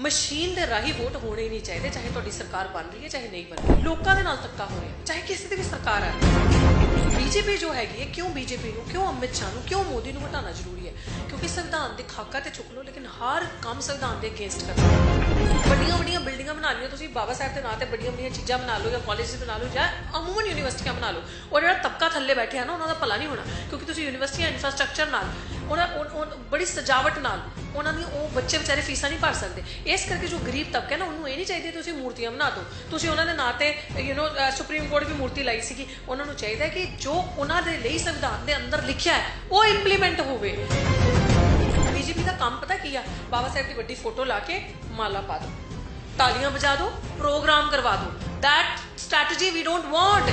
Machine ਦੇ ਰਾਹੀਂ vote ਹੋਣੇ ਨਹੀਂ ਚਾਹੀਦੇ, ਚਾਹੇ ਤੁਹਾਡੀ ਸਰਕਾਰ ਬਣ ਰਹੀ ਹੈ, ਚਾਹੇ ਨਹੀਂ ਬਣ ਰਹੀ। ਲੋਕਾਂ ਦੇ ਨਾਲ ਧੱਕਾ ਹੋ ਰਿਹਾ, ਚਾਹੇ ਕਿਸੇ ਦੀ ਵੀ ਸਰਕਾਰ ਹੈ। ਬੀਜੇਪੀ ਜੋ ਹੈਗੀ ਹੈ, ਕਿਉਂ ਬੀਜੇਪੀ ਨੂੰ, ਕਿਉਂ ਅਮਿਤ ਸ਼ਾਹ ਨੂੰ, ਕਿਉਂ ਮੋਦੀ ਨੂੰ ਹਟਾਉਣਾ ਜ਼ਰੂਰੀ ਹੈ? ਕਿ ਸੰਵਿਧਾਨ ਦੇ ਖਾਕਾ ਤੇ ਚੁੱਕ ਲਓ, ਲੇਕਿਨ ਹਰ ਕੰਮ ਸੰਵਿਧਾਨ ਦੇ ਅਗੇਂਸਟ ਕਰਨਾ। ਵੱਡੀਆਂ ਵੱਡੀਆਂ ਬਿਲਡਿੰਗਾਂ ਬਣਾ ਲਈਆਂ ਤੁਸੀਂ, ਬਾਬਾ ਸਾਹਿਬ ਦੇ ਨਾਂ ਤੇ ਵੱਡੀਆਂ ਵੱਡੀਆਂ ਚੀਜ਼ਾਂ ਬਣਾ ਲਓ ਜਾਂ ਕਾਲਜਸ ਬਣਾ ਲਓ ਜਾਂ ਅਮੂਮਨ ਯੂਨੀਵਰਸਿਟੀਆਂ ਬਣਾ ਲਓ। ਉਹ ਜਿਹੜਾ ਤਬਕਾ ਥੱਲੇ ਬੈਠਿਆ ਨਾ, ਉਹਨਾਂ ਦਾ ਭਲਾ ਨਹੀਂ ਹੋਣਾ, ਕਿਉਂਕਿ ਤੁਸੀਂ ਯੂਨੀਵਰਸਿਟੀਆਂ ਇਨਫਰਾਸਟ੍ਰਕਚਰ ਨਾਲ, ਉਹਨਾਂ ਉਹ- ਬੜੀ ਸਜਾਵਟ ਨਾਲ, ਉਹਨਾਂ ਦੀ ਉਹ ਬੱਚੇ ਵਿਚਾਰੇ ਫੀਸਾਂ ਨਹੀਂ ਭਰ ਸਕਦੇ। ਇਸ ਕਰਕੇ ਜੋ ਗਰੀਬ ਤਬਕਾ ਨਾ, ਉਹਨੂੰ ਇਹ ਨਹੀਂ ਚਾਹੀਦੀ ਤੁਸੀਂ ਮੂਰਤੀਆਂ ਬਣਾ ਦਿਓ। ਤੁਸੀਂ ਉਹਨਾਂ ਦੇ ਨਾਂ ਤੇ ਯੂ نو ਸੁਪਰੀਮ ਕੋਰਟ ਵੀ ਮੂਰਤੀ ਲਾਈ ਸੀਗੀ। ਉਹਨਾਂ ਨੂੰ ਚਾਹੀਦਾ ਕਿ ਜੋ ਉਹਨਾਂ ਦੇ ਲਈ ਸੰਵਿਧਾਨ ਦੇ ਅੰਦਰ ਲਿਖਿਆ ਹੈ, ਉਹ ਇੰਪਲੀਮੈਂਟ ਹੋਵੇ। ਕੰਮ ਪਤਾ ਕੀ ਆ? ਬਾਬਾ ਸਾਹਿਬ ਦੀ ਵੱਡੀ ਫੋਟੋ ਲਾ ਕੇ ਮਾਲਾ ਪਾ ਦੋ ਤਾਲੀਆਂ ਵਜਾ ਦਿਓ, ਪ੍ਰੋਗਰਾਮ ਕਰਵਾ ਦਿਓ। That strategy we don't want.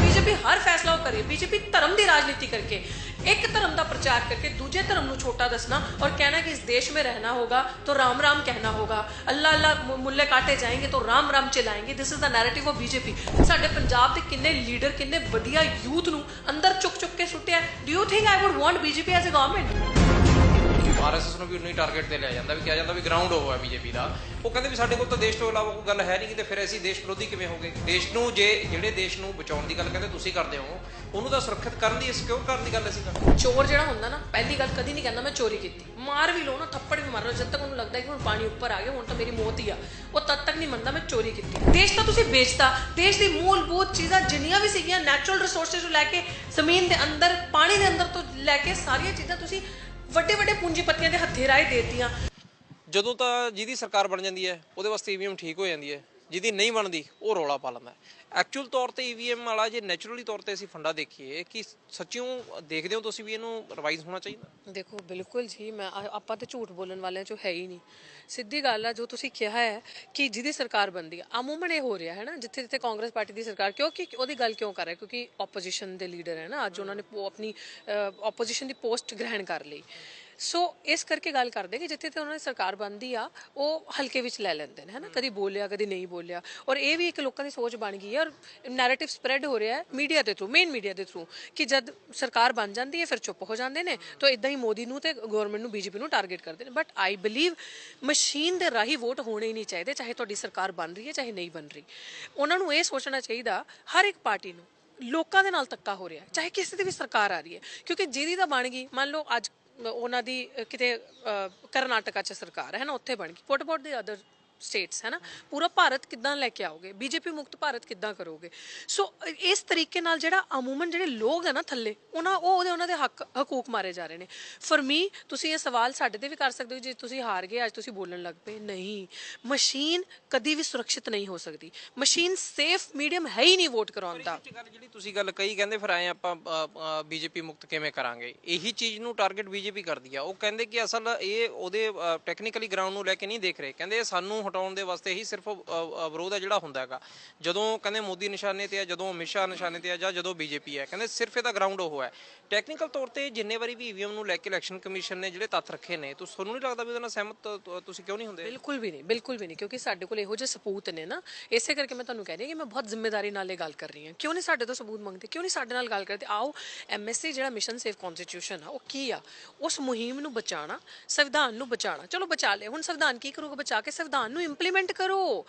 BJP ਹਰ ਫੈਸਲਾ ਕਰੇ ਬੀਜੇਪੀ ਧਰਮ ਦੀ ਰਾਜਨੀਤੀ ਕਰਕੇ, ਇੱਕ ਧਰਮ ਦਾ ਪ੍ਰਚਾਰ ਕਰਕੇ ਦੂਜੇ ਧਰਮ ਨੂੰ ਛੋਟਾ ਦੱਸਣਾ ਔਰ ਕਹਿਣਾ ਕਿ ਇਸ ਦੇਸ਼ में ਰਹਿਣਾ होगा तो ਰਾਮ ਰਾਮ ਕਹਿਣਾ होगा ਅੱਲਾ ਅੱਲਾ ਮੁੱਲੇ ਕਾਟੇ ਜਾਏਗੇ तो Ram Ram ਚਲਾएंगे this is the narrative of BJP ਸਾਡੇ ਪੰਜਾਬ ਦੇ ਕਿੰਨੇ ਲੀਡਰ ਕਿੰਨੇ ਵਧੀਆ ਯੂਥ ਨੂੰ ਅੰਦਰ ਚੁੱਕ ਚੁੱਕ ਕੇ ਸੁੱਟਿਆ। Do you think I would want BJP as a government RSS ਨੂੰ ਵੀ ਉਨੀ ਟਾਰਗੇਟ ਤੇ ਲਿਆ ਜਾਂਦਾ, ਵੀ ਕਿਹਾ ਜਾਂਦਾ ਵੀ ਗਰਾਊਂਡ ਉਹ ਹੈ ਬੀਜੇਪੀ ਦਾ। ਉਹ ਕਹਿੰਦੇ ਵੀ ਸਾਡੇ ਕੋਲ ਤਾਂ ਦੇਸ਼ ਤੋਂ ਇਲਾਵਾ ਕੋਈ ਗੱਲ ਹੈ ਨਹੀਂ ਕਿ ਫਿਰ ਅਸੀਂ ਦੇਸ਼ ਵਿਰੋਧੀ ਕਿਵੇਂ ਹੋਗੇ? ਦੇਸ਼ ਨੂੰ ਜੇ, ਜਿਹੜੇ ਦੇਸ਼ ਨੂੰ ਬਚਾਉਣ ਦੀ ਗੱਲ ਕਹਿੰਦੇ ਤੁਸੀਂ ਕਰਦੇ ਹੋ, ਉਹਨੂੰ ਤਾਂ ਸੁਰੱਖਿਅਤ ਕਰਨ ਦੀ ਸਿਕਿਉਰ ਕਰਨ ਦੀ ਗੱਲ ਅਸੀਂ ਕਰਦੇ ਚੋਰ ਜਿਹੜਾ ਹੁੰਦਾ ਨਾ, ਪਹਿਲੀ ਗੱਲ ਕਦੀ ਨਹੀਂ ਕਹਿੰਦਾ ਮੈਂ ਚੋਰੀ ਕੀਤੀ। ਮਾਰ ਵੀ ਲਓ ਨਾ, ਥੱਪੜ ਵੀ ਮਾਰ ਲਓ, ਜਦ ਤੱਕ ਉਹਨੂੰ ਲੱਗਦਾ ਕਿ ਹੁਣ ਪਾਣੀ ਉੱਪਰ ਆ ਗਿਆ, ਹੁਣ ਤਾਂ ਮੇਰੀ ਮੌਤ ਹੀ ਆ। ਉਹ ਤਦ ਤੱਕ ਨਹੀਂ ਮੰਨਦਾ ਮੈਂ ਚੋਰੀ ਕੀਤੀ। ਦੇਸ਼ ਤਾਂ ਤੁਸੀਂ ਵੇਚਤਾ, ਦੇਸ਼ ਦੀ ਮੂਲਭੂਤ ਚੀਜ਼ਾਂ ਜਿੰਨੀਆਂ ਵੀ ਸੀਗੀਆਂ ਨੈਚੁਰਲ ਰਿਸੋਰਸਸ ਤੋਂ ਲੈ ਕੇ, ਜ਼ਮੀਨ ਦੇ ਅੰਦਰ, ਪਾਣੀ ਦੇ ਅੰਦਰ ਤੋਂ ਲੈ ਕੇ ਸਾਰੀਆਂ ਚੀਜ਼ਾਂ ਤੁਸੀਂ ਵੱਡੇ ਵੱਡੇ ਪੂੰਜੀਪਤੀਆਂ ਦੇ ਹੱਥੇ ਰਾਏ ਦੇਤੀਆਂ। ਜਦੋਂ ਤਾਂ ਜਿਹਦੀ ਸਰਕਾਰ ਬਣ ਜਾਂਦੀ ਹੈ, ਉਹਦੇ ਵਾਸਤੇ ਈਵੀਐਮ ਠੀਕ ਹੋ ਜਾਂਦੀ ਹੈ। ਜਿਹਦੀ ਨਹੀਂ ਬਣਦੀ, ਉਹ ਰੌਲਾ ਪਾ ਲੈਂਦਾ ਐਕਚੁਅਲ ਤੌਰ ਤੇ ਈਵੀਐਮ ਵਾਲਾ ਜੇ ਨੈਚੁਰਲੀ ਤੌਰ ਤੇ ਅਸੀਂ ਫੰਡਾ ਦੇਖੀਏ ਕਿ ਸੱਚਿਓ ਦੇਖਦੇ ਹੋ ਤੁਸੀਂ ਵੀ ਇਹਨੂੰ ਰਿਵਾਈਜ਼ ਹੋਣਾ ਚਾਹੀਦਾ? ਦੇਖੋ, ਬਿਲਕੁਲ ਜੀ, ਮੈਂ ਆਪਾਂ ਤੇ ਝੂਠ ਬੋਲਣ ਵਾਲਿਆਂ ਚੋਂ ਹੈ ਹੀ ਨਹੀਂ। ਸਿੱਧੀ ਗੱਲ ਆ, ਜੋ ਤੁਸੀਂ ਕਿਹਾ ਹੈ ਕਿ ਜਿਹਦੀ ਸਰਕਾਰ ਬਣਦੀ ਆ, ਅਮੂਮਨ ਇਹ ਹੋ ਰਿਹਾ ਹੈ ਨਾ, ਜਿੱਥੇ ਜਿੱਥੇ ਕਾਂਗਰਸ ਪਾਰਟੀ ਦੀ ਸਰਕਾਰ, ਕਿਉਂਕਿ ਉਹਦੀ ਗੱਲ ਕਿਉਂ ਕਰ ਰਿਹਾ? ਕਿਉਂਕਿ ਆਪੋਜੀਸ਼ਨ ਦੇ ਲੀਡਰ ਹੈ ਨਾ, ਅੱਜ ਉਹਨਾਂ ਨੇ ਆਪਣੀ ਆਪੋਜੀਸ਼ਨ ਦੀ ਪੋਸਟ ਗ੍ਰਹਿਣ ਕਰ ਲਈ। ਸੋ ਇਸ ਕਰਕੇ ਗੱਲ ਕਰਦੇ ਕਿ ਜਿੱਥੇ ਤੇ ਉਹਨਾਂ ਦੀ ਸਰਕਾਰ ਬੰਦੀ ਆ ਉਹ ਹਲਕੇ ਵਿੱਚ ਲੈ ਲੈਂਦੇ ਨੇ ਹਨਾ? ਕਦੀ ਬੋਲਿਆ ਕਦੀ ਨਹੀਂ ਬੋਲਿਆ। ਔਰ ਇਹ ਵੀ ਇੱਕ ਲੋਕਾਂ ਦੀ ਸੋਚ ਬਣ ਗਈ ਹੈ ਔਰ ਨੈਰੇਟਿਵ ਸਪਰੈਡ ਹੋ ਰਿਹਾ ਹੈ ਮੀਡੀਆ ਦੇ ਥਰੂ ਮੇਨ ਮੀਡੀਆ ਦੇ ਥਰੂ ਕਿ ਜਦ ਸਰਕਾਰ ਬਣ ਜਾਂਦੀ ਹੈ ਫਿਰ ਚੁੱਪ ਹੋ ਜਾਂਦੇ ਨੇ। ਤਾਂ ਇਦਾਂ ਹੀ ਮੋਦੀ ਨੂੰ ਤੇ ਗਵਰਨਮੈਂਟ ਨੂੰ ਬੀਜੇਪੀ ਨੂੰ ਟਾਰਗੇਟ ਕਰਦੇ ਨੇ। ਬਟ ਆਈ ਬਲੀਵ ਮਸ਼ੀਨ ਦੇ ਰਾਹੀਂ ਵੋਟ ਹੋਣੇ ਹੀ ਨਹੀਂ ਚਾਹੀਦੇ ਚਾਹੇ ਤੁਹਾਡੀ ਸਰਕਾਰ ਬਣ ਰਹੀ ਹੈ ਚਾਹੇ ਨਹੀਂ ਬਣ ਰਹੀ। ਉਹਨਾਂ ਨੂੰ ਇਹ ਸੋਚਣਾ ਚਾਹੀਦਾ ਹਰ ਇੱਕ ਪਾਰਟੀ ਨੂੰ ਲੋਕਾਂ ਦੇ ਨਾਲ ਧੱਕਾ ਹੋ ਰਿਹਾ ਚਾਹੇ ਕਿਸੇ ਦੀ ਵੀ ਸਰਕਾਰ ਆ ਰਹੀ ਹੈ। ਕਿਉਂਕਿ ਜਿਹਦੀ ਤਾਂ ਬਣ ਗਈ ਮੰਨ ਲਓ ਅੱਜ ਉਹਨਾਂ ਦੀ ਕਿਤੇ ਅ, ਕਰਨਾਟਕਾ 'ਚ ਸਰਕਾਰ ਹੈ ਨਾ ਉੱਥੇ ਬਣ ਗਈ। What about the other states ਹੈ ਨਾ ਪੂਰਾ ਭਾਰਤ ਕਿੱਦਾਂ ਲੈ ਕੇ ਆਓਗੇ ਬੀਜੇਪੀ ਮੁਕਤ ਭਾਰਤ ਕਿੱਦਾਂ ਕਰੋਗੇ ਸੋ ਇਸ ਤਰੀਕੇ ਨਾਲ ਜਿਹੜਾ ਅਮੂਮਨ ਜਿਹੜੇ ਲੋਕ ਹੈ ਨਾ ਥੱਲੇ ਉਹਨਾਂ ਉਹ ਉਹਦੇ ਉਹਨਾਂ ਦੇ ਹੱਕ ਹਕੂਕ ਮਾਰੇ ਜਾ ਰਹੇ ਨੇ ਫॉर ਮੀ ਤੁਸੀਂ ਇਹ ਸਵਾਲ ਸਾਡੇ ਤੇ ਵੀ ਕਰ ਸਕਦੇ ਹੋ ਜੇ ਤੁਸੀਂ ਹਾਰ ਗਏ ਅੱਜ ਤੁਸੀਂ ਬੋਲਣ ਲੱਗ ਪਏ ਨਹੀਂ ਮਸ਼ੀਨ ਕਦੀ ਵੀ ਸੁਰੱਖਿਅਤ ਨਹੀਂ ਹੋ ਸਕਦੀ ਮਸ਼ੀਨ ਸੇਫ ਮੀਡੀਅਮ ਹੈ ਹੀ ਨਹੀਂ ਵੋਟ ਕਰਾਉਣ ਦਾ ਜਿਹੜੀ ਤੁਸੀਂ ਗੱਲ ਕਹੀ ਕਹਿੰਦੇ ਫਿਰ ਆਏ ਆਪਾਂ ਬੀਜੇਪੀ ਮੁਕਤ ਕਿਵੇਂ ਕਰਾਂਗੇ ਇਹੀ ਚੀਜ਼ ਨੂੰ ਟਾਰਗੇਟ ਬੀਜੇਪੀ ਕਰਦੀ ਆ ਉਹ ਕਹਿੰਦੇ ਕਿ ਅਸਲ ਇਹ ਉਹਦੇ ਟੈਕਨੀਕਲੀ ਗਰਾਊਂਡ ਨੂੰ ਲੈ ਕੇ ਨਹੀਂ ਦੇਖ ਰਹੇ ਕਹਿੰਦੇ ਸਾਨੂੰ ਸਾਨੂੰ ਹਟਾਉਣ ਦੇ ਵਾਸਤੇ ਹੀ ਸਿਰਫ ਵਿਰੋਧ ਹੈ ਜਿਹੜਾ ਹੁੰਦਾ ਹੈਗਾ। ਜਦੋਂ ਕਹਿੰਦੇ ਮੋਦੀ ਨਿਸ਼ਾਨੇ ਤੇ ਆ, ਜਦੋਂ ਅਮਿਤ ਸ਼ਾਹ ਨਿਸ਼ਾਨੇ ਤੇ ਆ, ਜਾਂ ਜਦੋਂ ਬੀਜੇਪੀ ਹੈ, ਕਹਿੰਦੇ ਸਿਰਫ ਇਹਦਾ ਗਰਾਊਂਡ ਉਹ ਹੈ। ਟੈਕਨੀਕਲ ਤੌਰ ਤੇ ਜਿੰਨੇ ਵਾਰੀ ਵੀ ਈਵੀਐਮ ਨੂੰ ਲੈ ਕੇ ਇਲੈਕਸ਼ਨ ਕਮਿਸ਼ਨ ਨੇ ਜਿਹੜੇ ਤੱਥ ਰੱਖੇ ਨੇ, ਤਾਂ, ਤੁਹਾਨੂੰ ਨਹੀਂ ਲੱਗਦਾ ਵੀ ਉਹਦੇ ਨਾਲ ਸਹਿਮਤ ਤੁਸੀਂ ਕਿਉਂ ਨਹੀਂ ਹੁੰਦੇ? ਬਿਲਕੁਲ ਵੀ ਨਹੀਂ, ਬਿਲਕੁਲ ਵੀ ਨਹੀਂ, ਕਿਉਂਕਿ ਸਾਡੇ ਕੋਲ ਇਹੋ ਜਿਹੇ ਸਬੂਤ ਨੇ ਨਾ। ਇਸੇ ਕਰਕੇ ਮੈਂ ਤੁਹਾਨੂੰ ਕਹਿ ਰਹੀ ਹਾਂ ਕਿ ਮੈਂ ਬਹੁਤ ਜ਼ਿੰਮੇਵਾਰੀ ਨਾਲ ਇਹ ਗੱਲ ਕਰ ਰਹੀ ਹਾਂ। ਕਿਉਂ ਨਹੀਂ ਸਾਡੇ ਤੋਂ ਸਬੂਤ ਮੰਗਦੇ? ਕਿਉਂ ਨਹੀਂ ਸਾਡੇ ਨਾਲ ਗੱਲ ਕਰਦੇ? ਆਓ ਐਮਐਸਸੀ ਜਿਹੜਾ ਮਿਸ਼ਨ ਸੇਫ ਕਨਸਟੀਟਿਊਸ਼ਨ ਆ, ਉਹ ਕੀ ਆ? ਉਸ ਮੁਹਿੰਮ ਨੂੰ ਬਚਾਉਣਾ, ਸੰਵਿਧਾਨ ਨੂੰ ਬਚਾਉਣਾ। ਚਲੋ ਬਚਾ ਲਿਆ ਹੁਣ ਸੰਵਿਧਾਨ ਕੀ ਕਰੂਗਾ? ਬਚਾ ਕੇ ਸੰਵਿਧਾਨ ਨੂੰ ਇੰਪਲੀਮੈਂਟ ਕਰੋ।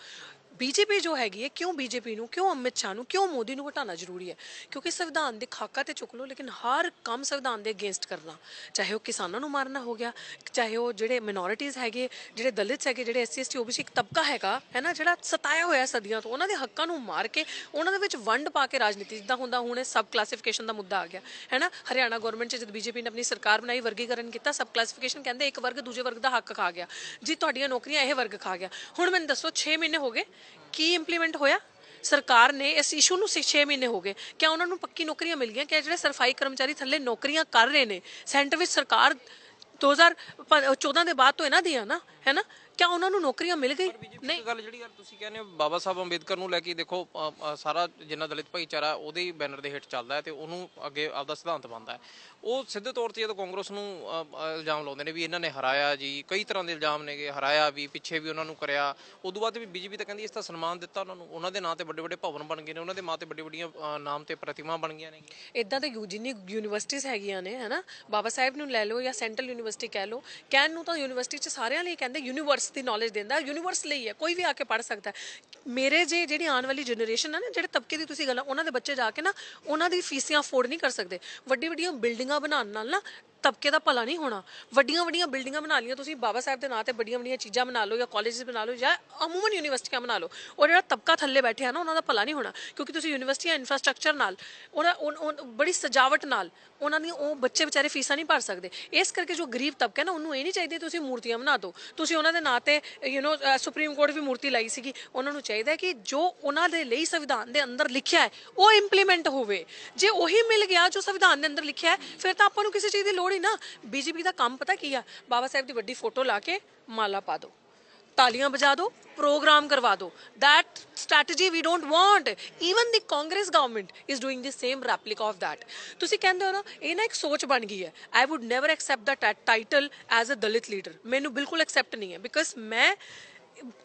ਬੀਜੇਪੀ ਜੋ ਹੈਗੀ ਹੈ, ਕਿਉਂ ਬੀਜੇਪੀ ਨੂੰ, ਕਿਉਂ ਅਮਿਤ ਸ਼ਾਹ ਨੂੰ, ਕਿਉਂ ਮੋਦੀ ਨੂੰ ਹਟਾਉਣਾ ਜ਼ਰੂਰੀ ਹੈ? ਕਿਉਂਕਿ ਸੰਵਿਧਾਨ ਦੇ ਖਾਕਾ ਤੇ ਚੁੱਕ ਲਓ, ਲੇਕਿਨ ਹਰ ਕੰਮ ਸੰਵਿਧਾਨ ਦੇ ਅਗੇਂਸਟ ਕਰਨਾ, ਚਾਹੇ ਉਹ ਕਿਸਾਨਾਂ ਨੂੰ ਮਾਰਨਾ ਹੋ ਗਿਆ, ਚਾਹੇ ਉਹ ਜਿਹੜੇ ਮਿਨੋਰਿਟੀਜ਼ ਹੈਗੇ, ਜਿਹੜੇ ਦਲਿਤ ਹੈਗੇ, ਜਿਹੜੇ ਐਸਸੀ ਐਸਟੀ ਓਬੀਸੀ ਇੱਕ ਤਬਕਾ ਹੈਗਾ, ਹੈ ਨਾ, ਜਿਹੜਾ ਸਤਾਇਆ ਹੋਇਆ ਸਦੀਆਂ ਤੋਂ, ਉਹਨਾਂ ਦੇ ਹੱਕਾਂ ਨੂੰ ਮਾਰ ਕੇ, ਉਹਨਾਂ ਦੇ ਵਿੱਚ ਵੰਡ ਪਾ ਕੇ ਰਾਜਨੀਤੀ, ਜਿੱਦਾਂ ਹੁੰਦਾ ਹੁਣ ਇਹ ਸਬ ਕਲਾਸੀਫਿਕੇਸ਼ਨ ਦਾ ਮੁੱਦਾ ਆ ਗਿਆ, ਹੈ ਨਾ? ਹਰਿਆਣਾ ਗਵਰਨਮੈਂਟ ਚ ਜਦ ਬੀਜੇਪੀ ਨੇ ਆਪਣੀ ਸਰਕਾਰ ਬਣਾਈ, ਵਰਗੀਕਰਨ ਕੀਤਾ, ਸਬ ਕਲਾਸੀਫਿਕੇਸ਼ਨ ਕਹਿੰਦੇ ਇੱਕ ਵਰਗ ਦੂਜੇ ਵਰਗ ਦਾ ਹੱਕ ਖਾ ਗਿਆ, ਜੀ ਤੁਹਾਡੀਆਂ ਨੌਕਰੀਆਂ ਇਹ ਵਰਗ ਖਾ ਗਿਆ। ਹੁਣ ਮੈਨੂੰ ਦੱਸੋ 6 ਮਹੀਨੇ ਹੋ ਗਏ ਕੀ ਇੰਪਲੀਮੈਂਟ ਹੋਇਆ? ਸਰਕਾਰ ਨੇ ਇਸ ਇਸ਼ੂ ਨੂੰ 6 ਮਹੀਨੇ ਹੋ ਗਏ। ਕਿਆ ਉਹਨਾਂ ਨੂੰ ਪੱਕੀ ਨੌਕਰੀਆਂ ਮਿਲ ਗਈਆਂ? ਕਿ ਜਿਹੜੇ ਸਰਫਾਈ ਕਰਮਚਾਰੀ ਥੱਲੇ ਨੌਕਰੀਆਂ ਕਰ ਰਹੇ ਨੇ? ਸੈਂਟਰ ਵਿੱਚ ਸਰਕਾਰ 2014 ਦੇ ਬਾਅਦ ਤੋਂ ਇਹਨਾਂ ਦੀ ਨਾ ਹੈਨਾ ਕਿਆ ਉਹਨਾਂ ਨੂੰ ਨੌਕਰੀਆਂ ਮਿਲ ਗਈ? ਨਹੀਂ। ਗੱਲ ਜਿਹੜੀ ਯਾਰ ਤੁਸੀਂ ਕਹਿੰਦੇ ਹੋ ਬਾਬਾ ਸਾਹਿਬ ਅੰਬੇਦਕਰ ਨੂੰ ਲੈ ਕੇ ਦੇਖੋ ਸਾਰਾ ਜਿੰਨਾ ਦਲਿਤ ਭਾਈਚਾਰਾ ਉਹਦੇ ਹੀ ਬੈਨਰ ਦੇ ਹੇਠ ਚੱਲਦਾ ਹੈ ਤੇ ਉਹਨੂੰ ਅੱਗੇ ਆਪਦਾ ਸਿਧਾਂਤ ਮੰਨਦਾ ਹੈ। ਉਹ ਸਿੱਧੇ ਤੌਰ ਤੇ ਜਦੋਂ ਕਾਂਗਰਸ ਨੂੰ ਇਲਜ਼ਾਮ ਲਾਉਂਦੇ ਨੇ ਵੀ ਇਹਨਾਂ ਨੇ ਹਰਾਇਆ ਜੀ ਕਈ ਤਰ੍ਹਾਂ ਦੇ ਇਲਜ਼ਾਮ ਨੇਗੇ ਹਰਾਇਆ ਵੀ ਪਿੱਛੇ ਵੀ ਉਹਨਾਂ ਨੂੰ ਕਰਿਆ। ਉਦੋਂ ਬਾਅਦ ਵੀ ਬੀਜੇਪੀ ਤਾਂ ਕਹਿੰਦੀ ਇਸ ਦਾ ਸਨਮਾਨ ਦਿੱਤਾ ਉਹਨਾਂ ਨੂੰ। ਉਹਨਾਂ ਦੇ ਨਾਂ ਤੇ ਵੱਡੇ ਵੱਡੇ ਭਵਨ ਬਣ ਗਏ ਨੇ ਉਹਨਾਂ ਦੇ ਨਾਂ ਤੇ ਵੱਡੀ ਵੱਡੀਆਂ ਨਾਮ ਤੇ ਪ੍ਰਤਿਮਾ ਬਣ ਗਈਆਂ ਨੇ ਇਦਾਂ ਯੂ- ਜਿੰਨੀ ਯੂਨੀਵਰਸਿਟੀਆਂ ਹੈਗੀਆਂ ਨੇ ਹੈਨਾ? ਬਾਬਾ ਸਾਹਿਬ ਨੂੰ ਲੈ ਲਓ ਜਾਂ ਸੈਂਟਰਲ ਯੂਨੀਵਰਸਿਟੀ ਕਹਿ ਲਓ। ਕਹਿਣ ਨੂੰ ਤਾਂ ਯੂਨੀਵਰਸਿਟੀ ਚ ਸਾਰਿਆਂ ਲਈ ਕਹਿੰਦੇ ਯੂਨੀਵਰਸਲ ਯੂਨੀਵਰਸ ਦੀ ਨੌਲੇਜ ਦਿੰਦਾ ਯੂਨੀਵਰਸ ਲਈ ਹੈ, ਕੋਈ ਵੀ ਆ ਕੇ ਪੜ ਸਕਦਾ ਮੇਰੇ ਜੇ ਜਿਹੜੀ ਆਉਣ ਵਾਲੀ ਜਨਰੇਸ਼ਨ ਹੈ ਨਾ, ਜਿਹੜੇ ਤਬਕੇ ਦੀ ਤੁਸੀਂ ਗੱਲ ਉਹਨਾਂ ਦੇ ਬੱਚੇ ਜਾ ਕੇ ਨਾ ਉਹਨਾਂ ਦੀ ਫੀਸੀਆਂ ਅਫੋਰਡ ਨਹੀਂ ਕਰ ਸਕਦੇ। ਵੱਡੀ ਵੱਡੀਆਂ ਬਿਲਡਿੰਗਾਂ ਬਣਾਉਣ ਨਾਲ ਨਾ ਤਬਕੇ ਦਾ ਭਲਾ ਨਹੀਂ ਹੋਣਾ। ਵੱਡੀਆਂ ਵੱਡੀਆਂ ਬਿਲਡਿੰਗਾਂ ਬਣਾ ਲਈਆਂ ਤੁਸੀਂ, ਬਾਬਾ ਸਾਹਿਬ ਦੇ ਨਾਂ ਤੇ ਵੱਡੀਆਂ ਵੱਡੀਆਂ ਚੀਜ਼ਾਂ ਬਣਾ ਲਓ ਜਾਂ ਕਾਲਜਸ ਬਣਾ ਲਓ ਜਾਂ ਅਮੂਮਨ ਯੂਨੀਵਰਸਿਟੀਆਂ ਬਣਾ ਲਓ। ਉਹ ਜਿਹੜਾ ਤਬਕਾ ਥੱਲੇ ਬੈਠਿਆ ਨਾ, ਉਹਨਾਂ ਦਾ ਭਲਾ ਨਹੀਂ ਹੋਣਾ, ਕਿਉਂਕਿ ਤੁਸੀਂ ਯੂਨੀਵਰਸਿਟੀਆਂ ਇਨਫਰਾਸਟ੍ਰਕਚਰ ਨਾਲ, ਉਹਨਾਂ ਬੜੀ ਸਜਾਵਟ ਨਾਲ ਉਹਨਾਂ ਦੀਆਂ ਉਹ ਬੱਚੇ ਵਿਚਾਰੇ ਫੀਸਾਂ ਨਹੀਂ ਭਰ ਸਕਦੇ। ਇਸ ਕਰਕੇ ਜੋ ਗਰੀਬ ਤਬਕਾ ਨਾ, ਉਹਨੂੰ ਇਹ ਨਹੀਂ ਚਾਹੀਦੀ ਤੁਸੀਂ ਮੂਰਤੀਆਂ ਬਣਾ ਦਿਓ। ਤੁਸੀਂ ਉਹਨਾਂ ਦੇ ਨਾਂ ਤੇ ਯੂ نو ਸੁਪਰੀਮ ਕੋਰਟ ਵੀ ਮੂਰਤੀ ਲਾਈ ਸੀਗੀ। ਉਹਨਾਂ ਨੂੰ ਚਾਹੀਦਾ ਕਿ ਜੋ ਉਹਨਾਂ ਦੇ ਲਈ ਸੰਵਿਧਾਨ ਦੇ ਅੰਦਰ ਲਿਖਿਆ ਹੈ, ਉਹ ਇੰਪਲੀਮੈਂਟ ਹੋਵੇ। ਜੇ ਉਹੀ ਮਿਲ ਗਿਆ ਜੋ ਸੰਵਿਧਾਨ ਦੇ ਅੰਦਰ ਲਿਖਿਆ ਹੈ, ਫਿਰ ਤਾਂ ਆਪਾਂ ਨੂੰ ਕਿਸੇ ਚੀਜ਼ ਦੀ ਲੋੜ ਹੀ ਨਾ। ਬੀਜੇਪੀ ਦਾ ਕੰਮ ਪਤਾ ਕੀ ਆ? ਬਾਬਾ ਸਾਹਿਬ ਦੀ ਵੱਡੀ ਫੋਟੋ ਲਾ ਕੇ ਮਾਲਾ ਪਾ ਦਿਓ ਤਾਲੀਆਂ ਵਜਾ ਦਿਓ ਪ੍ਰੋਗਰਾਮ ਕਰਵਾ ਦਿਓ that strategy we don't want even the Congress government is doing the same replica of that. ਤੁਸੀਂ ਕਹਿੰਦੇ ਹੋ ਨਾ, ਇਹ ਨਾ ਇੱਕ ਸੋਚ ਬਣ ਗਈ ਹੈ। I would never accept the ta- title as a dalit leader ਮੈਨੂੰ ਬਿਲਕੁਲ ਐਕਸੈਪਟ ਨਹੀਂ ਹੈ। ਬਿਕਾਜ਼ ਮੈਂ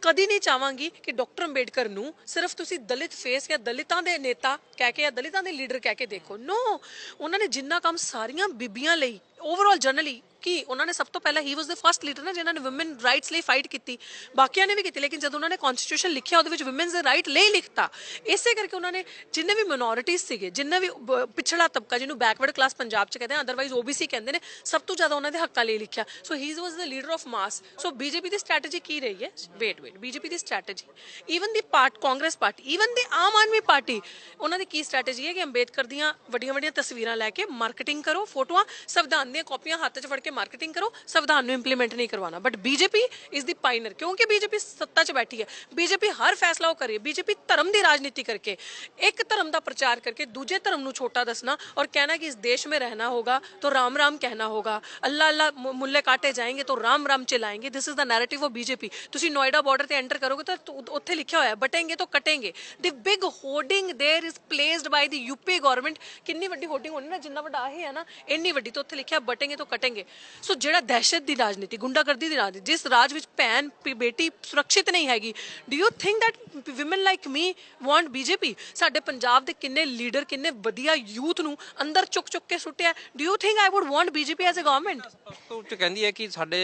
ਕਦੀ ਨਹੀਂ ਚਾਹਾਂਗੀ ਕਿ ਡਾਕਟਰ ਅੰਬੇਡਕਰ ਨੂੰ ਸਿਰਫ ਤੁਸੀਂ ਦਲਿਤ ਫੇਸ ਜਾਂ ਦਲਿਤਾਂ ਦੇ ਨੇਤਾ ਕਹਿ ਕੇ ਜਾਂ ਦਲਿਤਾਂ ਦੇ ਲੀਡਰ ਕਹਿ ਕੇ ਦੇਖੋ। ਨੋ ਉਹਨਾਂ ਨੇ ਜਿੰਨਾ ਕੰਮ ਸਾਰੀਆਂ ਬੀਬੀਆਂ ਲਈ ਓਵਰਆਲ ਜਨਰਲੀ ਕੀ ਉਹਨਾਂ ਨੇ ਸਭ ਤੋਂ ਪਹਿਲਾਂ ਹੀ ਵਾਸ ਦ ਫਰਸਟ ਲੀਡਰ ਨਾ ਜਿਨ੍ਹਾਂ ਨੇ ਔਮਨ ਰਾਈਟਸ ਲਈ ਫਾਈਟ ਕੀਤੀ। ਬਾਕੀਆਂ ਨੇ ਵੀ ਕੀਤੀ, ਲੇਕਿਨ ਜਦੋਂ ਉਹਨਾਂ ਨੇ ਕਨਸਟੀਟਿਊਸ਼ਨ ਲਿਖਿਆ, ਉਹਦੇ ਵਿੱਚ ਔਮਨਸ ਦੇ ਰਾਈਟ ਲਈ ਲਿਖਤਾ। ਇਸੇ ਕਰਕੇ ਉਹਨਾਂ ਨੇ ਜਿੰਨੇ ਵੀ ਮਿਨੋਰਿਟੀਜ਼ ਸੀਗੇ, ਜਿੰਨੇ ਵੀ ਪਿਛੜਾ ਤਬਕਾ ਜਿਹਨੂੰ ਬੈਕਵਰਡ ਕਲਾਸ ਪੰਜਾਬ ਚ ਕਹਿੰਦੇ ਆ ਅਦਰਵਾਈਜ਼ ਓਬੀਸੀ ਕਹਿੰਦੇ ਨੇ, ਸਭ ਤੋਂ ਜ਼ਿਆਦਾ ਉਹਨਾਂ ਦੇ ਹੱਕਾਂ ਲਈ ਲਿਖਿਆ। So he was the leader of mass so BJP the strategy ਕੀ ਰਹੀ ਹੈ? Wait wait BJP the strategy even the part Congress party even the Aam Aadmi party, ਉਹਨਾਂ ਦੀ ਕੀ ਸਟ੍ਰੈਟਜੀ ਹੈ ਕਿ ਅੰਬੇਦਕਰ ਦੀਆਂ ਵੱਡੀਆਂ ਵੱਡੀਆਂ ਤਸਵੀਰਾਂ ਲੈ ਕੇ ਮਾਰਕੀਟਿੰਗ ਕਰੋ, ਫੋਟੋਆਂ, ਸੰਵਿਧਾਨ ਗੰਦੀਆਂ ਕਾਪੀਆਂ ਹੱਥ 'ਚ ਫੜ ਕੇ ਮਾਰਕੀਟਿੰਗ ਕਰੋ, ਸੰਵਿਧਾਨ ਨੂੰ ਇੰਪਲੀਮੈਂਟ ਨਹੀਂ ਕਰਵਾਉਣਾ। But BJP is the pioneer ਕਿਉਂਕਿ ਬੀਜੇਪੀ ਸੱਤਾ 'ਚ ਬੈਠੀ ਹੈ। ਬੀਜੇਪੀ ਹਰ ਫੈਸਲਾ ਉਹ ਕਰੇ। ਬੀਜੇਪੀ ਧਰਮ ਦੀ ਰਾਜਨੀਤੀ ਕਰਕੇ, ਇੱਕ ਧਰਮ ਦਾ ਪ੍ਰਚਾਰ ਕਰਕੇ ਦੂਜੇ ਧਰਮ ਨੂੰ ਛੋਟਾ ਦੱਸਣਾ ਔਰ ਕਹਿਣਾ ਕਿ ਇਸ ਦੇਸ਼ में रहना होगा तो राम राम कहना होगा अल्लाह अल्लाह ਮੁੱਲੇ ਕਾਟੇ ਜਾਏਗੇ तो Ram Ram चिल्लाएंगे this is the narrative of BJP ਤੁਸੀਂ ਨੋਇਡਾ ਬਾਰਡਰ ਤੇ ਐਂਟਰ ਕਰੋਗੇ ਤਾਂ ਉੱਥੇ ਲਿਖਿਆ ਹੋਇਆ ਬਟेंगे तो ਕਟेंगे the big hoarding there is placed by the UP government ਕਿੰਨੀ ਵੱਡੀ ਹੋਰਡਿੰਗ ਹੋਣੀ ਨਾ, ਜਿੰਨਾ ਵੱਡਾ ਇਹ ਹੈ ਨਾ, ਇੰਨੀ ਵੱਡੀ, ਤਾਂ ਉੱਥੇ ਲਿਖਿਆ बटेंगे तो कटेंगे। ਸੋ ਜਿਹੜਾ ਦਹਿਸ਼ਤ ਦੀ ਰਾਜਨੀਤੀ ਗੁੰਡਾਗਰਦੀ ਦੀ ਰਾਜਨੀਤੀ ਜਿਸ ਰਾਜ ਵਿੱਚ ਭੈਣ ਬੇਟੀ ਸੁਰੱਖਿਅਤ ਨਹੀਂ ਹੈਗੀ do you think that woman like me want BJP ਸਾਡੇ ਪੰਜਾਬ ਦੇ ਕਿੰਨੇ ਲੀਡਰ ਕਿੰਨੇ ਵਧੀਆ ਯੂਥ ਨੂੰ ਅੰਦਰ ਚੁੱਕ ਚੁੱਕ ਕੇ ਸੁੱਟਿਆ do you think I would want BJP as a government ਤੋਂ ਉੱਚ ਕਹਿੰਦੀ ਹੈ ਕਿ ਸਾਡੇ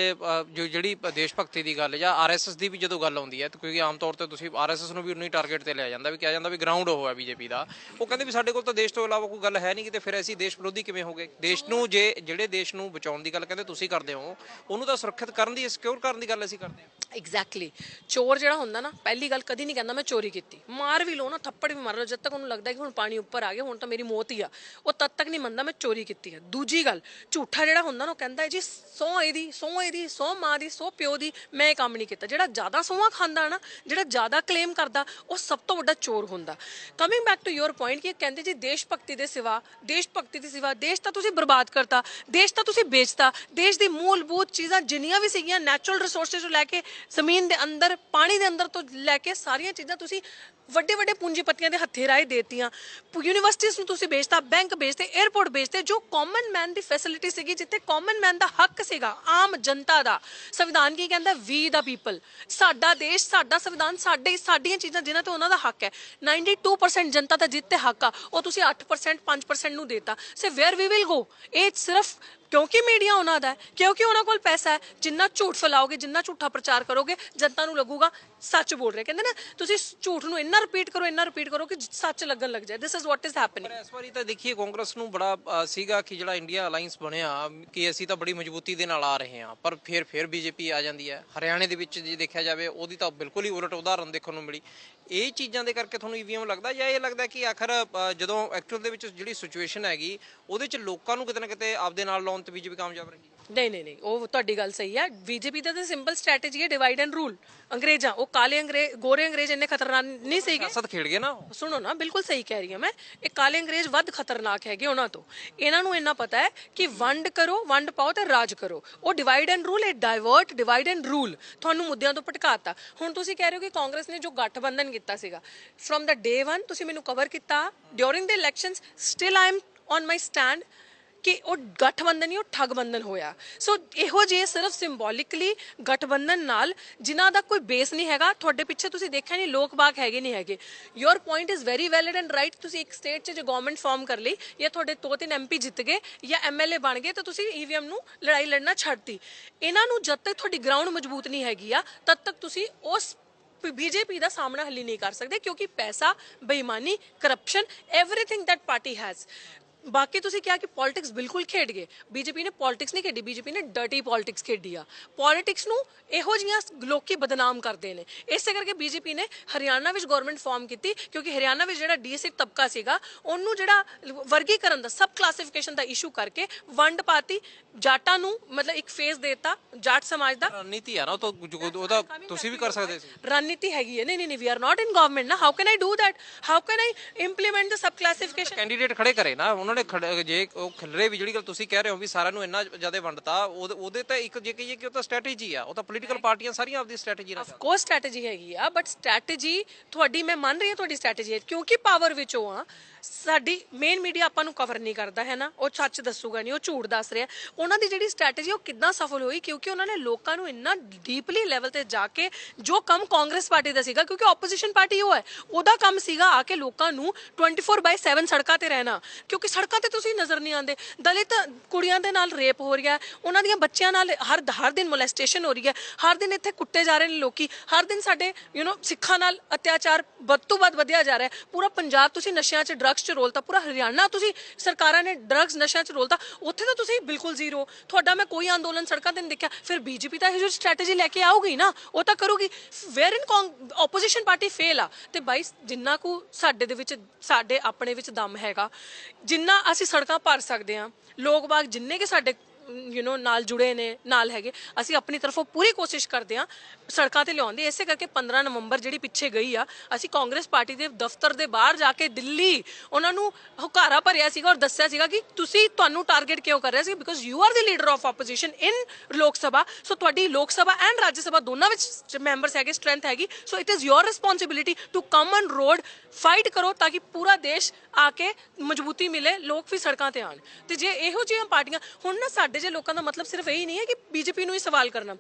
ਜੋ ਜਿਹੜੀ ਦੇਸ਼ ਭਗਤੀ ਦੀ ਗੱਲ ਜਾਂ ਆਰਐਸਐਸ ਦੀ ਵੀ ਜਦੋਂ ਗੱਲ ਆਉਂਦੀ ਹੈ ਕਿਉਂਕਿ ਆਮ ਤੌਰ ਤੇ ਤੁਸੀਂ ਆਰਐਸਐਸ ਨੂੰ ਵੀ ਉਨੀ ਟਾਰਗੇਟ ਤੇ ਲਿਆ ਜਾਂਦਾ ਵੀ ਕਿਹਾ ਜਾਂਦਾ ਵੀ ਗਰਾਊਂਡ ਉਹ ਹੈ ਬੀਜੇਪੀ ਦਾ ਉਹ ਕਹਿੰਦੇ ਵੀ ਸਾਡੇ ਕੋਲ ਤਾਂ ਦੇਸ਼ ਤੋਂ ਇਲਾਵਾ ਕੋਈ ਗੱਲ ਹੈ ਨਹੀਂ ਕਿਤੇ ਫਿਰ ਅਸੀਂ ਦੇਸ਼ ਵਿਰੋਧੀ ਕਿਵੇਂ ਹੋਗੇ ਦੇਸ਼ ਨੂੰ ਜੇ ਜਿਹੜੇ ਦੇਸ਼ ਨੂੰ ਬਚਾਉਣ ਦੀ ਗੱਲ ਕਹਿੰਦੇ, ਤੁਸੀਂ ਕਰਦੇ ਹੋ। ਉਹਨੂੰ ਤਾਂ ਸੁਰੱਖਿਅਤ ਕਰਨ ਦੀ ਸਿਕਿਉਰ ਕਰਨ ਦੀ ਗੱਲ ਅਸੀਂ ਕਰਦੇ ਹਾਂ। ਐਗਜ਼ੈਕਟਲੀ ਚੋਰ ਜਿਹੜਾ ਹੁੰਦਾ ਨਾ, ਪਹਿਲੀ ਗੱਲ ਕਦੀ ਨਹੀਂ ਕਹਿੰਦਾ ਮੈਂ ਚੋਰੀ ਕੀਤੀ। ਮਾਰ ਵੀ ਲਓ ਨਾ, ਥੱਪੜ ਵੀ ਮਾਰ ਲਓ, ਜਦ ਤੱਕ ਉਹਨੂੰ ਲੱਗਦਾ ਕਿ ਹੁਣ ਪਾਣੀ ਉੱਪਰ ਆ ਗਿਆ, ਹੁਣ ਤਾਂ ਮੇਰੀ ਮੌਤ ਹੀ ਆ। ਉਹ ਤਦ ਤੱਕ ਨਹੀਂ ਮੰਨਦਾ ਮੈਂ ਚੋਰੀ ਕੀਤੀ ਹੈ ਦੂਜੀ ਗੱਲ, ਝੂਠਾ ਜਿਹੜਾ ਹੁੰਦਾ ਨਾ, ਉਹ ਕਹਿੰਦਾ ਜੀ ਸੌ ਇਹਦੀ ਸੌ ਇਹਦੀ ਸੌ ਮਾਂ ਦੀ ਸੌ ਪਿਓ ਦੀ, ਮੈਂ ਇਹ ਕੰਮ ਨਹੀਂ ਕੀਤਾ। ਜਿਹੜਾ ਜ਼ਿਆਦਾ ਸੌਆਂ ਖਾਂਦਾ ਨਾ, ਜਿਹੜਾ ਜ਼ਿਆਦਾ ਕਲੇਮ ਕਰਦਾ, ਉਹ ਸਭ ਤੋਂ ਵੱਡਾ ਚੋਰ ਹੁੰਦਾ। Coming back to your point ਕਿ ਕਹਿੰਦੇ ਜੀ, ਦੇਸ਼ ਭਗਤੀ ਦੇ ਸਿਵਾ, ਦੇਸ਼ ਭਗਤੀ ਦੇ ਸਿਵਾ, ਦੇਸ਼ ਤਾਂ ਤੁਸੀਂ ਬਰਬਾਦ ਕਰਤਾ ਦੇਸ਼ ਤਾਂ ਤੁਸੀਂ ਵੇਚਤਾ, ਦੇਸ਼ ਦੀ ਮੂਲਭੂਤ ਚੀਜ਼ਾਂ ਜਿੰਨੀਆਂ ਵੀ ਸੀਗੀਆਂ ਨੈਚੁਰਲ ਰਿਸੋਰਸਸ ਤੋਂ ਲੈ ਕੇ ਜ਼ਮੀਨ ਦੇ ਅੰਦਰ, ਪਾਣੀ ਦੇ ਅੰਦਰ ਤੋਂ ਲੈ ਕੇ ਸਾਰੀਆਂ ਚੀਜ਼ਾਂ ਤੁਸੀਂ ਵੱਡੇ ਵੱਡੇ ਪੂੰਜੀਪਤੀਆਂ ਦੇ ਹੱਥੇ ਰਾਏ ਦੇਤੀਆਂ। ਯੂਨੀਵਰਸਿਟੀਆਂ ਨੂੰ ਤੁਸੀਂ ਵੇਚਤਾ, ਬੈਂਕ ਵੇਚਤੇ 에어ਪੋਰਟ ਵੇਚਤੇ, ਜੋ ਕਾਮਨ ਮੈਨ ਦੀ ਫੈਸਿਲਿਟੀ ਸੀਗੀ, ਜਿੱਥੇ ਕਾਮਨ ਮੈਨ ਦਾ ਹੱਕ ਸੀਗਾ, ਆਮ ਜਨਤਾ ਦਾ। ਸੰਵਿਧਾਨ ਕੀ ਕਹਿੰਦਾ? ਵੀ ਦਾ ਪੀਪਲ ਸਾਡਾ ਦੇਸ਼, ਸਾਡਾ ਸੰਵਿਧਾਨ, ਸਾਡੇ ਸਾਡੀਆਂ ਚੀਜ਼ਾਂ ਜਿਨ੍ਹਾਂ ਤੇ ਉਹਨਾਂ ਦਾ ਹੱਕ ਹੈ। 92% ਜਨਤਾ ਦਾ ਜਿੱਤੇ ਹੱਕ ਆ। ਉਹ ਤੁਸੀਂ 8% 5% ਨੂੰ ਦੇਤਾ। ਸੇ ਵੇਅਰ ਵੀ ਵਿਲ ਗੋ ਇਹ ਸਿਰਫ ਕਿਉਂਕਿ ਮੀਡੀਆ ਉਹਨਾਂ ਦਾ ਹੈ, ਕਿਉਂਕਿ ਉਹਨਾਂ ਕੋਲ ਪੈਸਾ ਹੈ, ਜਿੰਨਾ ਝੂਠ ਫੈਲਾਓਗੇ, ਜਿੰਨਾ ਝੂਠਾ ਪ੍ਰਚਾਰ ਕਰੋਗੇ, ਜਨਤਾ ਨੂੰ ਲੱਗੂਗਾ, ਸੱਚ ਬੋਲ ਰਹੇ। ਕਹਿੰਦੇ ਨਾ, ਤੁਸੀਂ ਝੂਠ ਨੂੰ ਇੰਨਾ ਰਿਪੀਟ ਕਰੋ, ਇੰਨਾ ਰਿਪੀਟ ਕਰੋ ਕਿ ਸੱਚ ਲੱਗਣ ਲੱਗ ਜਾਏ। This is what is happening ਪਰ ਇਸ ਵਾਰੀ ਤਾਂ ਦੇਖੀਏ, ਕਾਂਗਰਸ ਨੂੰ ਬੜਾ ਸੀਗਾ ਕਿ ਜਿਹੜਾ ਇੰਡੀਆ ਅਲਾਈਅੰਸ ਬਣਿਆ, ਕਿ ਅਸੀਂ ਤਾਂ ਬੜੀ ਮਜ਼ਬੂਤੀ ਦੇ ਨਾਲ ਆ ਰਹੇ ਹਾਂ, ਪਰ ਫਿਰ ਫਿਰ ਬੀਜੇਪੀ ਆ ਜਾਂਦੀ ਹੈ। ਹਰਿਆਣੇ ਦੇ ਵਿੱਚ ਜੇ ਦੇਖਿਆ ਜਾਵੇ, ਉਹਦੀ ਤਾਂ ਬਿਲਕੁਲ ਹੀ ਉਲਟ ਉਦਾਹਰਨ ਦੇਖਣ ਨੂੰ ਮਿਲੀ। ਇਹ ਚੀਜ਼ਾਂ ਦੇ ਕਰਕੇ ਤੁਹਾਨੂੰ ਈਵੀਐਮ ਲੱਗਦਾ ਜਾਂ ਇਹ ਲੱਗਦਾ ਕਿ ਆਖਰ ਜਦੋਂ ਐਕਚੁਅਲ ਦੇ ਵਿੱਚ ਜਿਹੜੀ ਸਿਚੁਏਸ਼ਨ ਹੈਗੀ, ਉਹਦੇ ਚ ਲੋਕਾਂ ਨੂੰ ਕਿਤੇ ਨਾ ਕਿਤੇ ਆਪਦੇ ਨਾਲ ਲਾਉਣ ਤੇ ਬੀਜੇਪੀ ਕਾਮਯਾਬ ਰਹੀ ਨਹੀਂ ਨਹੀਂ ਨਹੀਂ ਉਹ ਤੁਹਾਡੀ ਗੱਲ ਸਹੀ ਹੈ। ਬੀਜੇਪੀ ਦਾ ਤਾਂ ਸਿੰਪਲ ਸਟ੍ਰੈਟਜੀ ਹੈ ਡਿਵਾਈਡ ਐਂਡ ਰੂਲ ਅੰਗਰੇਜ਼ਾਂ ਉਹ ਕਾਲੇ ਅੰਗਰੇਜ਼ ਗੋਰੇ ਅੰਗਰੇਜ਼ ਇੰਨੇ ਖਤਰਨਾਕ ਨਹੀਂ ਸੀਗੇ। ਸਿਆਸਤ ਖੇਡ ਗਏ ਨਾ ਉਹ। ਸੁਣੋ ਨਾ ਬਿਲਕੁਲ ਸਹੀ ਕਹਿ ਰਹੀ ਹਾਂ ਮੈਂ। ਇਹ ਕਾਲੇ ਅੰਗਰੇਜ਼ ਵੱਧ ਖਤਰਨਾਕ ਹੈਗੇ ਉਹਨਾਂ ਤੋਂ। ਇਹਨਾਂ ਨੂੰ ਇੰਨਾ ਪਤਾ ਹੈ ਕਿ ਵੰਡ ਕਰੋ ਵੰਡ ਪਾਓ ਤੇ ਰਾਜ ਕਰੋ। ਉਹ ਡਿਵਾਈਡ ਐਂਡ ਰੂਲ ਇਹ ਡਾਇਵਰਟ ਡਿਵਾਈਡ ਐਂਡ ਰੂਲ ਤੁਹਾਨੂੰ ਮੁੱਦਿਆਂ ਤੋਂ ਭਟਕਾਤਾ। ਹੁਣ ਤੁਸੀਂ ਕਹਿ ਰਹੇ ਹੋ ਕਿ ਕਾਂਗਰਸ ਨੇ ਜੋ ਗੱਠਬੰਧਨ ਕੀਤਾ ਸੀਗਾ। ਫਰਮ ਦਾ ਡੇ 1 ਤੁਸੀਂ ਮੈਨੂੰ ਕਵਰ ਕੀਤਾ। During the elections still I am on my stand ਕਿ ਉਹ ਗਠਬੰਧਨ ਹੀ ਉਹ ਠਗਬੰਧਨ ਹੋਇਆ। ਸੋ ਇਹੋ ਜਿਹੇ ਸਿਰਫ ਸਿੰਬੋਲਿਕਲੀ ਗਠਬੰਧਨ ਨਾਲ ਜਿਨ੍ਹਾਂ ਦਾ ਕੋਈ ਬੇਸ ਨਹੀਂ ਹੈਗਾ, ਤੁਹਾਡੇ ਪਿੱਛੇ ਤੁਸੀਂ ਦੇਖਿਆ ਨਹੀਂ, ਲੋਕ ਬਾਗ ਹੈਗੇ ਨਹੀਂ ਹੈਗੇ। Your point is very valid and right ਤੁਸੀਂ ਇੱਕ ਸਟੇਟ 'ਚ ਜੇ ਗਵਰਨਮੈਂਟ ਫਾਰਮ ਕਰ ਲਈ, ਜਾਂ ਤੁਹਾਡੇ ਦੋ ਤਿੰਨ ਐਮਪੀ ਜਿੱਤ ਗਏ, ਜਾਂ ਐਮਐਲਏ ਬਣ ਗਏ, ਤਾਂ ਤੁਸੀਂ ਈਵੀਐਮ ਨੂੰ ਲੜਾਈ ਲੜਨਾ ਛੱਡਤੀ। ਇਹਨਾਂ ਨੂੰ ਜਦ ਤੱਕ ਤੁਹਾਡੀ ਗਰਾਊਂਡ ਮਜ਼ਬੂਤ ਨਹੀਂ ਹੈਗੀ ਆ, ਤਦ ਤੱਕ ਤੁਸੀਂ ਉਸ ਬੀਜੇਪੀ ਦਾ ਸਾਹਮਣਾ ਹੱਲੀ ਨਹੀਂ ਕਰ ਸਕਦੇ, ਕਿਉਂਕਿ ਪੈਸਾ, ਬੇਈਮਾਨੀ corruption everything that party has ਬਾਕੀ ਤੁਸੀਂ ਕਿਹਾ ਕਿ ਪੋਲਿਟਿਕਸ ਬਿਲਕੁਲ ਖੇਡ ਗਏ। ਬੀਜੇਪੀ ਨੇ ਪੋਲਿਟਿਕਸ ਨਹੀਂ ਖੇਡੀ ਬੀਜੇਪੀ ਨੇ ਡਰਟੀ ਪੋਲਿਟਿਕਸ ਖੇਡੀ ਆ। ਪੋਲਿਟਿਕਸ ਨੂੰ ਇਹੋ ਜੀਆਂ ਲੋਕੀ ਬਦਨਾਮ ਕਰਦੇ ਨੇ। ਇਸੇ ਕਰਕੇ ਬੀਜੇਪੀ ਨੇ ਹਰਿਆਣਾ ਵਿੱਚ ਗਵਰਨਮੈਂਟ ਫਾਰਮ ਕੀਤੀ ਕਿਉਂਕਿ ਹਰਿਆਣਾ ਵਿੱਚ ਜਿਹੜਾ ਡੀਐਸਸੀ ਤਬਕਾ ਸੀਗਾ ਉਹਨੂੰ ਜਿਹੜਾ ਵਰਗੀਕਰਨ ਦਾ ਸਬ ਕਲਾਸੀਫਿਕੇਸ਼ਨ ਦਾ ਇਸ਼ੂ ਕਰਕੇ ਵੰਡ ਪਾਤੀ। ਜਾਟਾਂ ਨੂੰ ਮਤਲਬ ਇੱਕ ਫੇਸ ਦੇਤਾ ਜਾਟ ਸਮਾਜ ਦਾ। ਰਣਨੀਤੀ ਆ ਨਾ ਉਹ ਤਾਂ ਉਹਦਾ ਤੁਸੀਂ ਵੀ ਕਰ ਸਕਦੇ ਸੀ। ਰਣਨੀਤੀ ਹੈਗੀ ਹੈ। ਨਹੀਂ ਨਹੀਂ ਨਹੀਂ we are not in government ਨਾ। How can I do that how can I implement the sub classification candidate ਖੜੇ ਕਰੇ ਨਾ ਉਹਨਾਂ ਨੇ ਖੜੇ- ਜੇ ਉਹ ਖਿਲਰੇ ਵੀ ਜਿਹੜੀ ਗੱਲ ਤੁਸੀਂ ਕਹਿ ਰਹੇ ਹੋ ਵੀ ਸਾਰਿਆਂ ਨੂੰ ਇੰਨਾ ਜ਼ਿਆਦਾ ਵੰਡਤਾ ਉਹਦੇ ਉਹਦੇ ਤਾਂ ਇੱਕ ਜੇ ਕਹੀਏ ਕਿ ਉਹ ਤਾਂ ਸਟ੍ਰੈਟੇਜੀ ਆ। ਉਹ ਤਾਂ ਪੋਲੀਟੀਕਲ ਪਾਰਟੀਆਂ ਸਾਰੀਆਂ ਆਪਦੀ ਸਟ੍ਰੈਟੇਜੀ ਨਾਲ ਆਫ ਕੋਰਸ ਸਟ੍ਰੈਟੇਜੀ ਹੈਗੀ ਆ ਬਟ ਸਟ੍ਰੈਟੇਜੀ ਤੁਹਾਡੀ ਮੈਂ ਮੰਨ ਰਹੀ ਹਾਂ ਤੁਹਾਡੀ ਸਟ੍ਰੈਟੇਜੀ ਹੈ ਕਿਉਂਕਿ ਪਾਵਰ ਵਿੱਚ ਉਹ ਆ। ਸਾਡੀ ਮੇਨ ਮੀਡੀਆ ਆਪਾਂ ਨੂੰ ਕਵਰ ਨਹੀਂ ਕਰਦਾ ਹੈ ਨਾ? ਉਹ ਸੱਚ ਦੱਸੂਗਾ ਨਹੀਂ ਉਹ ਝੂਠ ਦੱਸ ਰਿਹਾ। ਉਹਨਾਂ ਦੀ ਜਿਹੜੀ ਸਟ੍ਰੈਟੇਜੀ ਉਹ ਕਿੱਦਾਂ ਸਫਲ ਹੋਈ? ਕਿਉਂਕਿ ਉਹਨਾਂ ਨੇ ਲੋਕਾਂ ਨੂੰ ਇੰਨਾ ਡੀਪਲੀ ਲੈਵਲ ਤੇ ਜਾ ਕੇ ਜੋ ਕੰਮ ਕਾਂਗਰਸ ਪਾਰਟੀ ਦਾ ਸੀਗਾ ਕਿਉਂਕਿ ਆਪੋਜੀਸ਼ਨ ਪਾਰਟੀ ਉਹ ਹੈ ਉਹਦਾ ਕੰਮ ਸੀਗਾ ਆ ਕੇ ਲੋਕਾਂ ਨੂੰ 24/7 ਸੜਕਾਂ ਤੇ ਰਹਿਣਾ। ਕਿਉਂਕਿ ਸੜਕਾਂ ਤੇ ਤੁਸੀਂ ਨਜ਼ਰ ਨਹੀਂ ਆਉਂਦੇ। ਦਲਿਤ ਕੁੜੀਆਂ ਦੇ ਨਾਲ ਰੇਪ ਹੋ ਰਿਹਾ ਉਹਨਾਂ ਦੀਆਂ ਬੱਚਿਆਂ ਨਾਲ ਹਰ ਹਰ ਦਿਨ ਮੋਲੈਸਟੇਸ਼ਨ ਹੋ ਰਹੀ ਹੈ। ਹਰ ਦਿਨ ਇੱਥੇ ਕੁੱਟੇ ਜਾ ਰਹੇ ਨੇ ਲੋਕੀ। ਹਰ ਦਿਨ ਸਾਡੇ ਯੂ نو ਸਿੱਖਾਂ ਨਾਲ ਅਤਿਆਚਾਰ ਵੱਧ ਤੋਂ ਵੱਧ ਵਧਿਆ ਜਾ ਰਿਹਾ ਪੂਰਾ ਪੰਜਾਬ ਤੁਸੀਂ ਨਸ਼ਿਆਂ 'ਚ ਡਰੱਗਸ 'ਚ ਰੋਲਤਾ। ਪੂਰਾ ਹਰਿਆਣਾ ਤੁਸੀਂ, ਸਰਕਾਰਾਂ ਨੇ ਡਰੱਗਸ ਨਸ਼ਿਆਂ 'ਚ ਰੋਲਤਾ। ਉੱਥੇ ਤਾਂ ਤੁਸੀਂ ਬਿਲਕੁਲ ਜ਼ੀਰੋ। ਤੁਹਾਡਾ ਮੈਂ ਕੋਈ ਅੰਦੋਲਨ ਸੜਕਾਂ ਤੇ ਨਹੀਂ ਦੇਖਿਆ। ਫਿਰ ਬੀਜੇਪੀ ਤਾਂ ਇਹ ਜਿਹੀ ਸਟ੍ਰੈਟਜੀ ਲੈ ਕੇ ਆਊਗੀ ਨਾ। ਉਹ ਤਾਂ ਕਰੂਗੀ। Where in opposition party fail ਆ। ਤੇ ਬਾਈ, ਜਿੰਨਾ ਕੁ ਸਾਡੇ ਦੇ ਵਿੱਚ, ਸਾਡੇ ਆਪਣੇ ਵਿੱਚ ਦਮ ਹੈਗਾ। ਜਿੰਨਾ ਅਸੀਂ ਸੜਕਾਂ ਭਰ ਸਕਦੇ ਹਾਂ ਲੋਕ ਬਾਗ ਜਿੰਨੇ ਕਿ ਸਾਡੇ ਯੂ نو ਨਾਲ ਜੁੜੇ ਨੇ, ਨਾਲ ਹੈਗੇ। ਅਸੀਂ ਆਪਣੀ ਤਰਫੋਂ ਪੂਰੀ ਕੋਸ਼ਿਸ਼ ਕਰਦੇ ਆ ਸੜਕਾਂ ਤੇ ਲਿਆਉਣ ਦੀ। ਇਸੇ ਕਰਕੇ 15 ਨਵੰਬਰ ਜਿਹੜੀ ਪਿੱਛੇ ਗਈ ਆ, ਅਸੀਂ ਕਾਂਗਰਸ ਪਾਰਟੀ ਦੇ ਦਫ਼ਤਰ ਦੇ ਬਾਹਰ ਜਾ ਕੇ ਦਿੱਲੀ ਉਹਨਾਂ ਨੂੰ ਹੁਕਾਰਾ ਭਰਿਆ ਸੀਗਾ ਔਰ ਦੱਸਿਆ ਸੀਗਾ ਕਿ ਤੁਸੀਂ ਤੁਹਾਨੂੰ ਟਾਰਗੇਟ ਕਿਉਂ ਕਰ ਰਹੇ ਸੀ? Because you are the leader of opposition in Lok Sabha. So ਤੁਹਾਡੀ ਲੋਕ ਸਭਾ ਐਂਡ ਰਾਜ ਸਭਾ ਦੋਨਾਂ ਵਿੱਚ ਮੈਂਬਰਸ ਹੈਗੇ ਸਟਰੈਂਥ ਹੈਗੀ। So it is your responsibility to come on road fight ਕਰੋ ਤਾਂ ਕਿ ਪੂਰਾ ਦੇਸ਼ ਆ ਕੇ ਮਜ਼ਬੂਤੀ ਮਿਲੇ, ਲੋਕ ਵੀ ਸੜਕਾਂ ਤੇ ਆਣ ਤੇ ਜੇ ਇਹੋ ਜਿਹੀਆਂ ਪਾਰਟੀਆਂ, ਹੁਣ ਨਾ ਸਾਡੇ ਜੇ ਲੋਕਾਂ ਦਾ ਮਤਲਬ ਸਿਰਫ ਇਹੀ ਨਹੀਂ ਹੈ ਕਿ ਬੀਜੇਪੀ ਨੂੰ ਹੀ ਸਵਾਲ ਕਰਨਾ।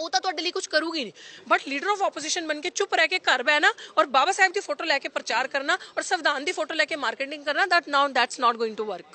ਉਹ ਤਾਂ ਤੁਹਾਡੇ ਲਈ ਕੁਝ ਕਰੂਗੀ ਨਹੀਂ। ਬਟ ਲੀਡਰ ਆਫ ਆਪੋਜੀਸ਼ਨ ਬਣ ਕੇ ਚੁੱਪ ਰਹਿ ਕੇ ਘਰ ਬਹਿਣਾ ਔਰ ਬਾਬਾ ਸਾਹਿਬ ਦੀ ਫੋਟੋ ਲੈ ਕੇ ਪ੍ਰਚਾਰ ਕਰਨਾ ਔਰ ਸੰਵਿਧਾਨ ਦੀ ਫੋਟੋ ਲੈ ਕੇ ਮਾਰਕੀਟਿੰਗ ਕਰਨਾ that now that's not going to work